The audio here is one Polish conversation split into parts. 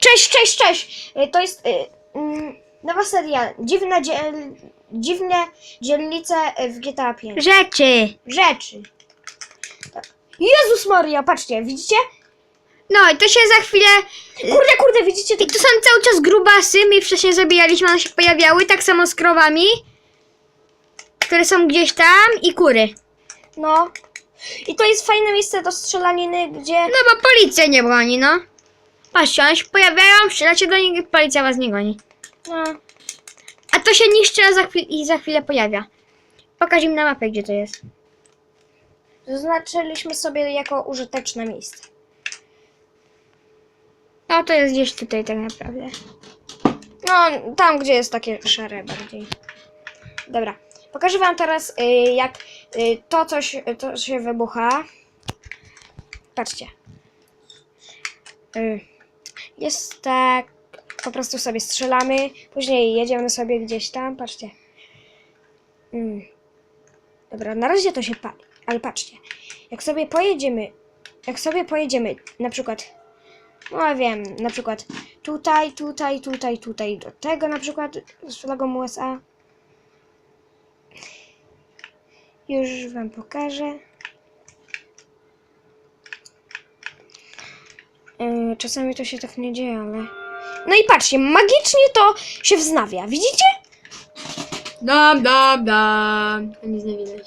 Cześć, cześć, cześć! Y, To jest y, mm, nowa seria. Dziwne, dziel, dziwne dzielnice w GTA 5. Rzeczy. Rzeczy. Tak. Jezus Maria, patrzcie, widzicie? No i to się za chwilę... Kurde, kurde, widzicie? I to są cały czas grubasy, my wcześniej zabijaliśmy, one się pojawiały, tak samo z krowami, które są gdzieś tam i kury. No. I to jest fajne miejsce do strzelaniny, gdzie... No bo policja nie broni, no. Patrzcie, one się pojawiają, strzelacie do nich i policja was nie goni. No. A to się niszczy a za i za chwilę pojawia. Pokaż im na mapie, gdzie to jest. Zaznaczyliśmy sobie jako użyteczne miejsce. No to jest gdzieś tutaj tak naprawdę. No, tam, gdzie jest takie szare bardziej. Dobra. Pokażę wam teraz, y, jak y, to coś to się wybucha. Patrzcie. Y, jest tak. Po prostu sobie strzelamy. Później jedziemy sobie gdzieś tam. Patrzcie. Mm. Dobra, na razie to się pali. Ale patrzcie. Jak sobie pojedziemy. Jak sobie pojedziemy, na przykład no wiem, na przykład tutaj, tutaj, tutaj, tutaj, do tego na przykład z flagą USA. Już wam pokażę. Yy, czasami to się tak nie dzieje, ale... No i patrzcie, magicznie to się wznawia, widzicie? Dam, dam, dam. To nic nie widać.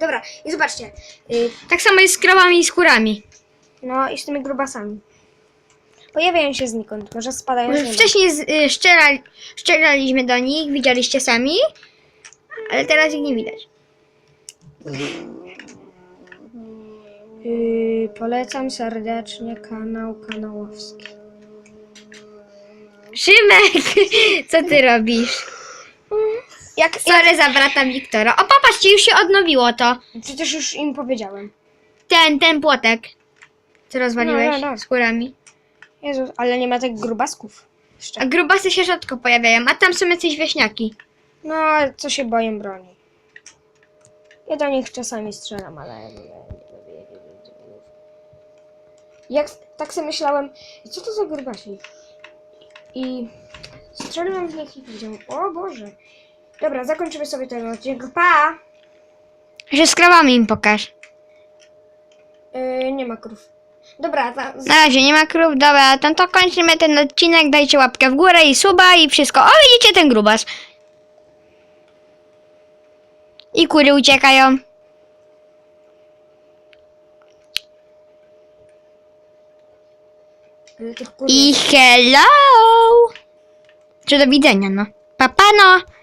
Dobra, i zobaczcie. Yy, Tak samo jest z krowami i z kurami. no i z tymi grubasami. Pojawiają się znikąd, może spadają z nieba. Wcześniej z, y, szczerali, szczeraliśmy do nich, widzieliście sami, ale teraz ich nie widać. Polecam serdecznie kanał kanałowski. Szymek, co ty robisz? Jak, Sorry za brata Wiktora. O, popatrzcie, już się odnowiło to. Przecież już im powiedziałem. Ten, ten płotek, co rozwaliłeś No, no, no. z kurami. Jezus, ale nie ma tych grubasków. A Jeszcze. grubasy się rzadko pojawiają, a tam są jacyś wieśniaki. No, co się boję broni. Ja do nich czasami strzelam, ale... Jak tak sobie myślałem, co to za grubasi? I strzeliłem w nich i powiedziałem, o Boże. Dobra, zakończymy sobie ten odcinek. Pa! Że z krowami im pokaż. Yy, nie ma krów. Dobra, za, za, Na razie nie ma krów, dobra, to, to kończymy ten odcinek, dajcie łapkę w górę i suba i wszystko. O, widzicie ten grubas. I kury uciekają. yy, tych kur... I hello! Czy do widzenia, no. Papa, no.